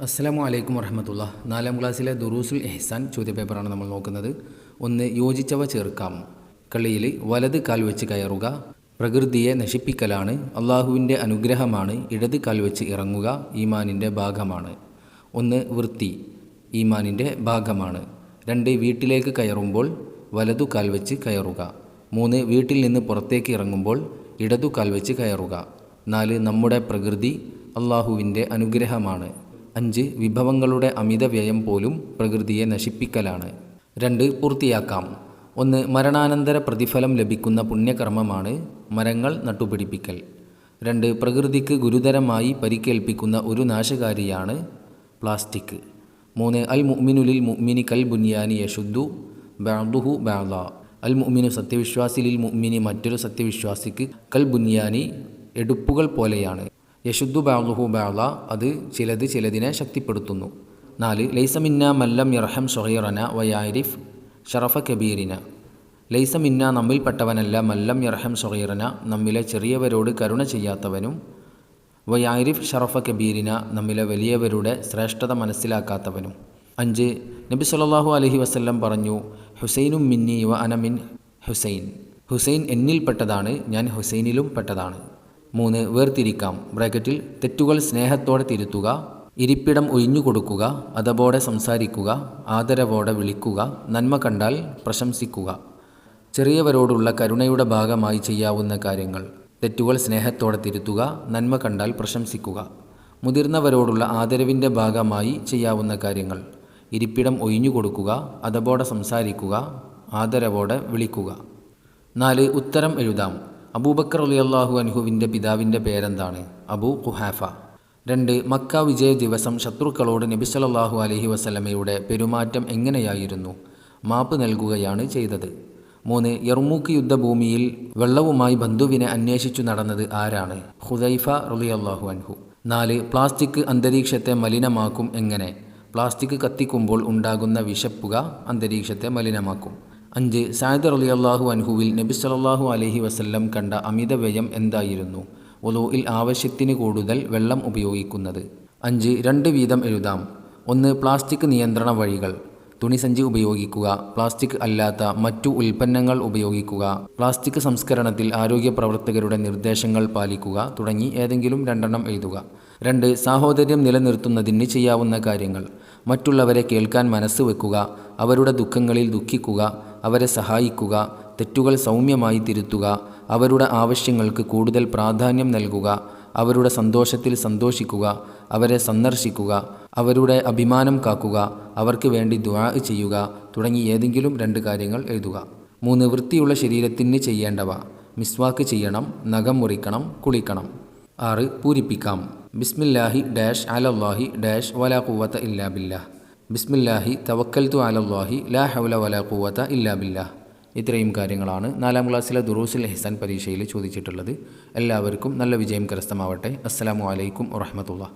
അസ്സലാമു അലൈക്കും വറഹമത്തുള്ള. നാലാം ക്ലാസ്സിലെ ദുറൂസുൽ എഹ്സാൻ ചോദ്യപേപ്പറാണ് നമ്മൾ നോക്കുന്നത്. ഒന്ന് യോജിച്ചവ ചേർക്കാം. കളിയിൽ വലത് കാൽ വെച്ച് കയറുക. പ്രകൃതിയെ നശിപ്പിക്കലാണ്. അള്ളാഹുവിന്റെ അനുഗ്രഹമാണ്. ഇടത് കാൽ വെച്ച് ഇറങ്ങുക. ഈമാനിന്റെ ഭാഗമാണ്. ഒന്ന് വൃത്തി. ഈമാനിന്റെ ഭാഗമാണ്. രണ്ട് വീട്ടിലേക്ക് കയറുമ്പോൾ വലതു കാൽ വെച്ച് കയറുക. മൂന്ന് വീട്ടിൽ നിന്ന് പുറത്തേക്ക് ഇറങ്ങുമ്പോൾ ഇടതു കാൽ വെച്ച് കയറുക. നാല് നമ്മുടെ പ്രകൃതി അള്ളാഹുവിന്റെ അനുഗ്രഹമാണ്. അഞ്ച് വിഭവങ്ങളുടെ അമിത വ്യയം പോലും പ്രകൃതിയെ നശിപ്പിക്കലാണ്. രണ്ട് പൂർത്തിയാക്കാം. ഒന്ന് മരണാനന്തര പ്രതിഫലം ലഭിക്കുന്ന പുണ്യകർമ്മമാണ് മരങ്ങൾ നട്ടുപിടിപ്പിക്കൽ. രണ്ട് പ്രകൃതിക്ക് ഗുരുതരമായി പരിക്കേൽപ്പിക്കുന്ന ഒരു നാശകാരിയാണ് പ്ലാസ്റ്റിക്. മൂന്ന് അൽ മുഅ്മിനുലിൽ മുഅ്മിനി കൽ ബുനിയാനി യശുദ്ധു ബാദുഹു ബാദ അൽ മുഅ്മിനു സത്യവിശ്വാസിലിൽ മുഅ്മിനി മറ്റൊരു സത്യവിശ്വാസിക്ക് കൽ ബുനിയാനി എടുപ്പുകൾ പോലെയാണ്. യശുദ്ധു ബാഹു ബാള അത് ചിലത് ചിലതിനെ ശക്തിപ്പെടുത്തുന്നു. നാല് ലൈസമിന്ന മല്ലം യർഹം ഷൊഹീറന വയാരിഫ് ഷറഫ കബീറിന ലൈസമിന്ന നമ്മിൽപ്പെട്ടവനല്ല മല്ലം യർഹം ഷൊഹീറന നമ്മിലെ ചെറിയവരോട് കരുണ ചെയ്യാത്തവനും വയാരിഫ് ഷറഫ കബീരിന നമ്മിലെ വലിയവരുടെ ശ്രേഷ്ഠത മനസ്സിലാക്കാത്തവനും. അഞ്ച് നബി സല്ലല്ലാഹു അലഹി വസല്ലം പറഞ്ഞു ഹുസൈനും മിന്നി വ അനമിൻ ഹുസൈൻ. ഹുസൈൻ എന്നിൽപ്പെട്ടതാണ് ഞാൻ ഹുസൈനിലും പെട്ടതാണ്. മൂന്ന് വേർതിരിക്കാം. ബ്രാക്കറ്റിൽ തെറ്റുകൾ സ്നേഹത്തോടെ തിരുത്തുക ഇരിപ്പിടം ഒഴിഞ്ഞു കൊടുക്കുക അതബോടെ സംസാരിക്കുക ആദരവോടെ വിളിക്കുക നന്മ കണ്ടാൽ പ്രശംസിക്കുക. ചെറിയവരോടുള്ള കരുണയുടെ ഭാഗമായി ചെയ്യാവുന്ന കാര്യങ്ങൾ. തെറ്റുകൾ സ്നേഹത്തോടെ തിരുത്തുക നന്മ കണ്ടാൽ പ്രശംസിക്കുക. മുതിർന്നവരോടുള്ള ആദരവിന്റെ ഭാഗമായി ചെയ്യാവുന്ന കാര്യങ്ങൾ. ഇരിപ്പിടം ഒഴിഞ്ഞു കൊടുക്കുക അതബോടെ സംസാരിക്കുക ആദരവോടെ വിളിക്കുക. നാല് ഉത്തരം എഴുതാം. അബൂബക്കർ അലി അള്ളാഹു അൻഹുവിന്റെ പിതാവിന്റെ പേരെന്താണ്? അബൂ ഖുഹാഫ. രണ്ട് മക്ക വിജയ ദിവസം ശത്രുക്കളോട് നബി സല്ലല്ലാഹു അലൈഹി വസല്ലമയുടെ പെരുമാറ്റം എങ്ങനെയായിരുന്നു? മാപ്പ് നൽകുകയാണ് ചെയ്തത്. മൂന്ന് യർമൂക്ക് യുദ്ധഭൂമിയിൽ വെള്ളവുമായി ബന്ധുവിനെ അന്വേഷിച്ചു നടന്നത് ആരാണ്? ഹുദൈഫ റളിയല്ലാഹു അൻഹു. നാല് പ്ലാസ്റ്റിക് അന്തരീക്ഷത്തെ മലിനമാക്കും എങ്ങനെ? പ്ലാസ്റ്റിക് കത്തിക്കുമ്പോൾ ഉണ്ടാകുന്ന വിഷപ്പുക അന്തരീക്ഷത്തെ മലിനമാക്കും. അഞ്ച് സായദ് അള്ളാഹു അൻഹുവിൽ നബി സല്ലല്ലാഹു അലഹി വസല്ലം കണ്ട അമിത വ്യയം എന്തായിരുന്നു? ഒലോയിൽ ആവശ്യത്തിന് കൂടുതൽ വെള്ളം ഉപയോഗിക്കുന്നത്. അഞ്ച് രണ്ട് വീതം എഴുതാം. ഒന്ന് പ്ലാസ്റ്റിക് നിയന്ത്രണ വഴികൾ. തുണിസഞ്ചി ഉപയോഗിക്കുക. പ്ലാസ്റ്റിക് അല്ലാത്ത മറ്റു ഉൽപ്പന്നങ്ങൾ ഉപയോഗിക്കുക. പ്ലാസ്റ്റിക് സംസ്കരണത്തിൽ ആരോഗ്യ പ്രവർത്തകരുടെ നിർദ്ദേശങ്ങൾ പാലിക്കുക തുടങ്ങി ഏതെങ്കിലും രണ്ടെണ്ണം എഴുതുക. രണ്ട് സാഹോദര്യം നിലനിർത്തുന്നതിന് ചെയ്യാവുന്ന കാര്യങ്ങൾ. മറ്റുള്ളവരെ കേൾക്കാൻ മനസ്സ് വെക്കുക. അവരുടെ ദുഃഖങ്ങളിൽ ദുഃഖിക്കുക. അവരെ സഹായിക്കുക തെറ്റുകൾ സൗമ്യമായി തിരുത്തുക അവരുടെ ആവശ്യങ്ങൾക്ക് കൂടുതൽ പ്രാധാന്യം നൽകുക അവരുടെ സന്തോഷത്തിൽ സന്തോഷിക്കുക അവരെ സന്ദർശിക്കുക അവരുടെ അഭിമാനം കാക്കുക അവർക്ക് വേണ്ടി ദ്വാ ചെയ്യുക തുടങ്ങി ഏതെങ്കിലും രണ്ട് കാര്യങ്ങൾ എഴുതുക. മൂന്ന് വൃത്തിയുള്ള ശരീരത്തിന് ചെയ്യേണ്ടവ. മിസ്വാക്ക് ചെയ്യണം നഖം മുറിക്കണം കുളിക്കണം. ആറ് പൂരിപ്പിക്കാം. ബിസ്മില്ലാഹി ഡാഷ് അലല്ലാഹി ഡാഷ് വലാ കൂവത്ത ഇല്ലാ ബില്ലാ ബിസ്മില്ലാഹി തവക്കൽത്തു അലല്ലാഹി ലാ ഹൗല വലാ കൂവത്ത ഇല്ലാ ബില്ലാ. ഇത്രയും കാര്യങ്ങളാണ് നാലാം ക്ലാസ്സിലെ ദുറൂസുൽ ഹെസാൻ പരീക്ഷയിൽ ചോദിച്ചിട്ടുള്ളത്. എല്ലാവർക്കും നല്ല വിജയം കരസ്ഥമാവട്ടെ. അസ്സാം വലൈക്കും വറഹമത്തുള്ള